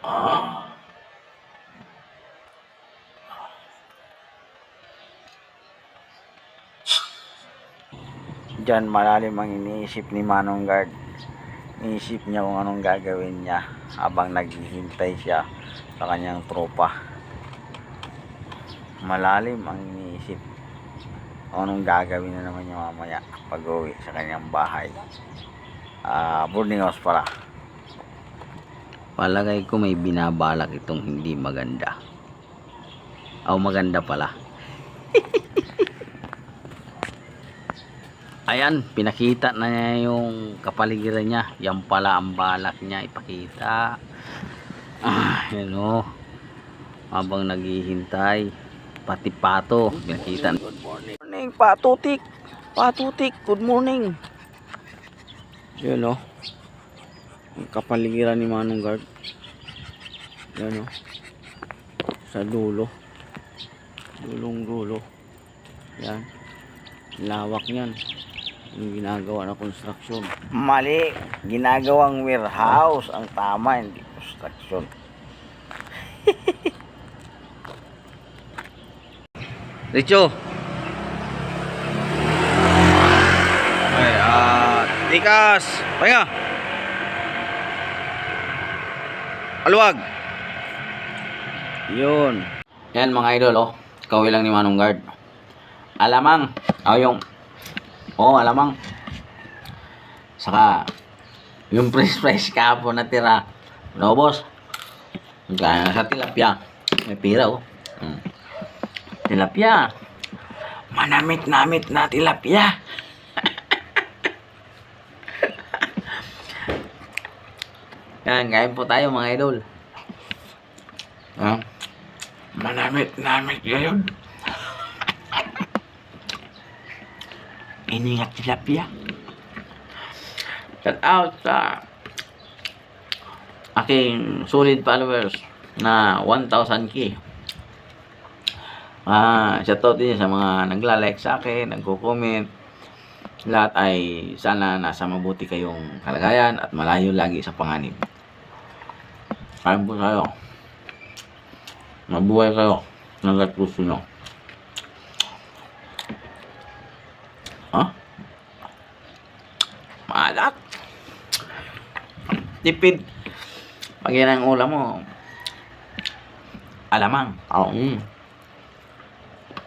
Diyan malalim ang iniisip ni Manong Guard. Iniisip niya kung anong gagawin niya habang naghihintay siya sa kanyang tropa. Malalim ang iniisip. Anong gagawin na naman niya mamaya pag uwi sa kanyang bahay. Ah, boarding house pala. Palagay ko may binabalak itong hindi maganda. O maganda pala. Ayan, pinakita na niya yung kapaligiran niya. Yan pala ang balak niya ipakita. Ah, yan o. Habang naghihintay. Pati pato. Pinakita. Good morning, patutik. Patutik, good morning. Yan o. Kapaligiran ni Manong Guard. Yan o. Sa dulo. Dulong dulo. Yan. Lawak niyan yung ginagawa na construction. Mali. Ginagawang warehouse ang tama, hindi construction. Richo. Ay, ah, tikas. Pahinga. Aluwag. Yun. Yan mga idol, oh. Kawin lang ni Manong Guard. Alamang. Oh, yung oh, alamang. Saka, yung fresh-fresh kapo na tira. No, boss? Kaya sa tilapia. May pira, oh. Hmm. Tilapia. Manamit-namit na tilapia. Yan, kain po tayo mga idol. Ha? Manamit-namit ngayon. Iningat tilapia. Shout out sa aking solid followers na 1,000k. Ah, shout out din sa mga nagla-like sa akin, nagko-comment. Lahat ay sana nasa mabuti kayong kalagayan at malayo lagi sa panganib. Kain po tayo. Mabuhay kayo. Nagat gusto nyo. Ha? Maalat. Tipid. Pag yan ang ulam mo, alamang. Oo. Mm.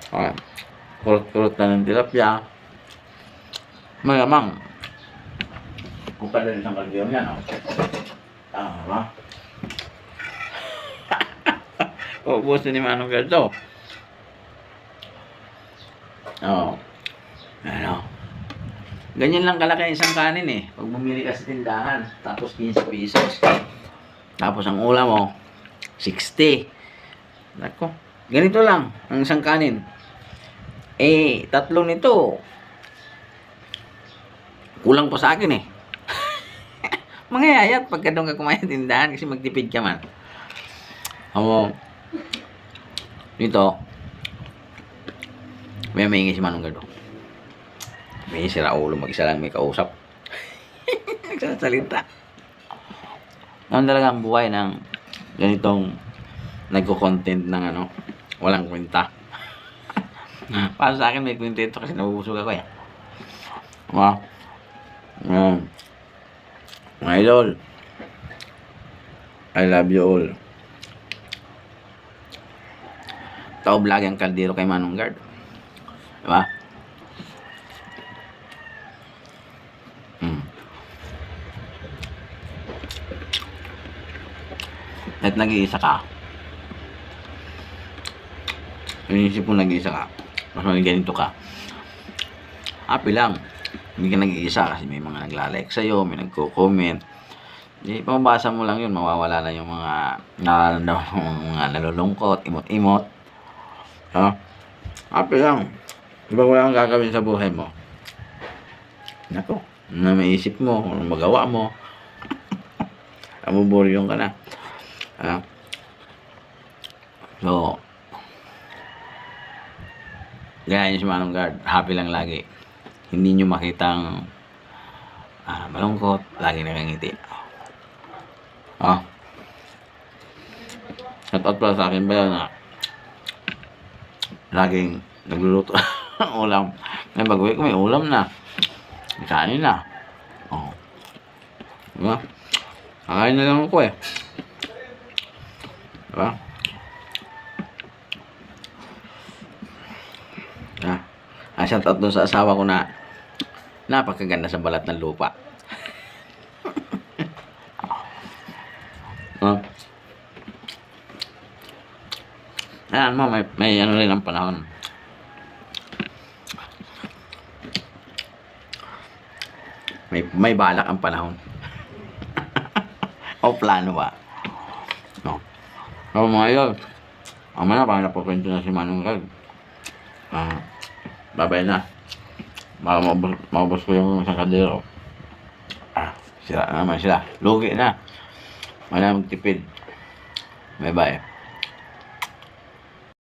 Okay. Kurot-kurot na ng tilapia. Malamang. Kung pa rin isang kalbiyong yan, oh. Tama ba? Ubus na ni Manong Gerdo. Oo. Ano? Ganyan lang kalaki ang isang kanin eh. Pag bumili ka sa tindahan, tapos 15 pesos. Tapos ang ulam mo, 60. Nako, ganito lang ang isang kanin. Eh, tatlo nito, kulang pa sa akin eh. Mangyayayat pagka doon ka kumain tindahan kasi magtipid ka man. Ako, dito, may maingay si Manong Gardo. May sira ulo, mag-isa lang may kausap. Nagsasalita. Ano talaga ang buhay ng ganitong nagko-content ng ano, walang kwenta. Para sa akin may kwenta ito kasi nabubusog ako eh. Diba? Ayan. Mga idol, I love you all. Tao vlog ang kaldero kay Manong Guard. Diba? Hmm. At nag-iisa ka. Inisip mo nag-iisa ka. Mas may ganito ka. Happy lang. Hindi ka nag-iisa kasi may mga naglalike sa'yo, may nagko-comment. Di, pamabasa mo lang yun, mawawala na yung mga, na, na, mga nalulungkot, imot-imot. Ha? Happy lang. Di wala kang gagawin sa buhay mo? Nako, na maisip mo, ano magawa mo. Amuburyong ka na. Ha? So, gaya niyo si Manong Guard, happy lang lagi. Hindi nyo makitang ah, malungkot, lagi nakangiti. Ah. Shout out pala sa akin ba na laging nagluluto ng ulam. May bago ko may ulam na. May kanin na. Oh. Diba? Kakain na lang ako eh. Diba? Ah, ah shout out sa asawa ko na napakaganda sa balat ng lupa. Ah. Ayan mo, may, may ano rin ang panahon. May, may balak ang panahon. o plano ba? No. So mga yun, ang mga parang napupunto na si Manong Rag. Ah, babay na. Baka maubos, maubos ko yung isang kaldero. Ah, sila na naman sila. Lugi na. Wala magtipid. Bye-bye.